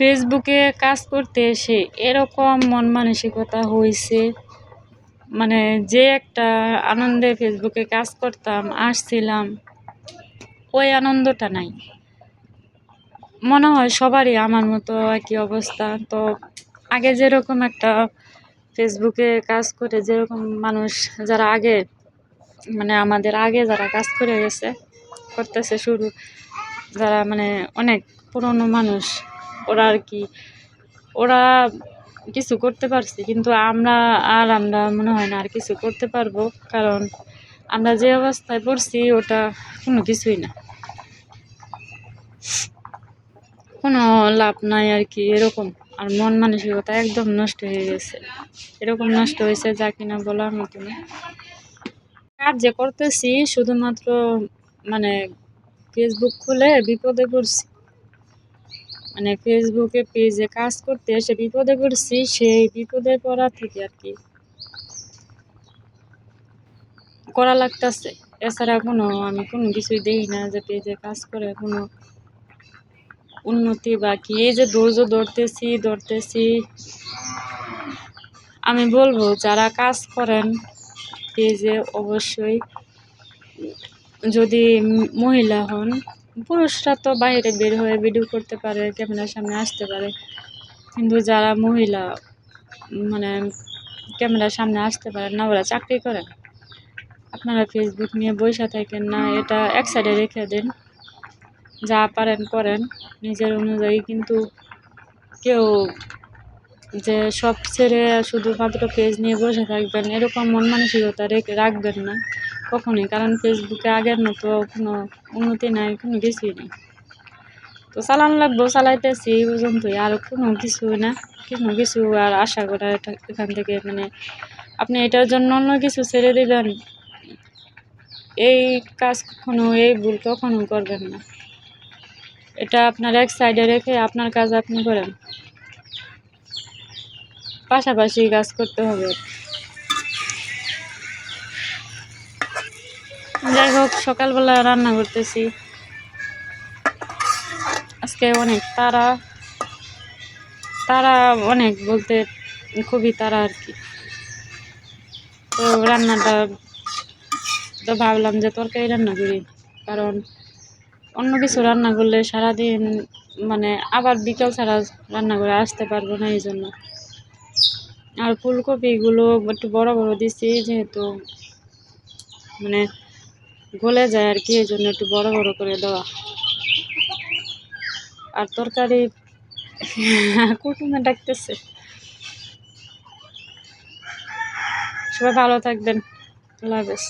ফেসবুকে কাজ করতে এসে এরকম মন মানসিকতা হয়েছে মানে যে একটা আনন্দে ফেসবুকে কাজ করতাম, আসছিলাম, ওই আনন্দটা নাই। মনে হয় সবারই আমার মতো একই অবস্থা। তো আগে যেরকম একটা ফেসবুকে কাজ করে, যেরকম মানুষ যারা আগে মানে আমাদের আগে যারা কাজ করে গেছে, করতেছে শুরু, যারা মানে অনেক পুরনো মানুষ ওরা আর কি, ওরা কিছু করতে পারছে, কিন্তু আমরা আর আমরা মনে হয় না আর কিছু করতে পারব, কারণ আমরা যে অবস্থায় পড়ছি ওটা কোনো কিছুই না। কোনো লাভ নাই আর কি, এরকম। আর মন মানসিকতা একদম নষ্ট হয়ে গেছে। এরকম নষ্ট হয়েছে যা কিনা বলার মতো না কাজ যে করতেছি, শুধুমাত্র মানে ফেসবুক খুলে বিপদে পড়ছি। মানে ফেসবুকে পেজে কাজ করতে এসে বিপদে পড়ছি, সেই বিপদে পড়া থেকে আর কি করা লাগতেছে। এছাড়া কোনো, আমি কোনো কিছুই দেখি না যে পেজে কাজ করে কোনো উন্নতি বা কি। এই যে ধৈর্য ধরতেছি ধরতেছি, আমি বলব যারা কাজ করেন পেজে অবশ্যই যদি মহিলা হন পুরুষরা তো বাইরে বের হয়ে ভিডিও করতে পারে ক্যামেরার সামনে আসতে পারে। কিন্তু যারা মহিলা মানে ক্যামেরার সামনে আসতে পারেন না, ওরা চাকরি করেন আপনারা ফেসবুক নিয়ে বসে থাকেন না, এটা এক সাইডে রেখে দেন। যা পারেন করেন, নিজের অনুযায়ী। কিন্তু কেউ যে সব ছেড়ে শুধুমাত্র পেজ নিয়ে বসে থাকবেন, এরকম মন মানসিকতা রেখে রাখবেন না। কখনোই, কারণ ফেসবুকে আগের মতো কোনো উন্নতি নাই, কোনো কিছুই নেই। তো চালান লাগবো, চালাইতেছি এই পর্যন্তই, আর কোনো কিছু না, কোনো কিছু আর আশা করা এখান থেকে মানে আপনি এটার জন্য অন্য কিছু ছেড়ে দিবেন, এই কাজ কখনো, এই ভুল কখনো করবেন না। এটা আপনার এক সাইডে রেখে আপনার কাজ আপনি করেন। পাশাপাশি কাজ করতে হবে। যাই হোক, সকালবেলা রান্না করতেছি। আজকে অনেক তারা। তারা অনেক বলতে খুবই তারা আর কি। তো রান্নাটা তো ভাবলাম যে তরকারি রান্না করি, কারণ অন্য কিছু রান্না করলে সারাদিন মানে আবার বিকাল ছাড়া রান্না করে আসতে পারব না এই জন্য। আর ফুলকপিগুলো একটু বড় বড় দিচ্ছি যেহেতু মানে গলে যায় আর কি এই জন্য একটু বড় বড় করে দেওয়া। আর তরকারি, কুটুমে ডাকতেছে। সবাই ভালো থাকবেন। আল্লাহ হাফেজ।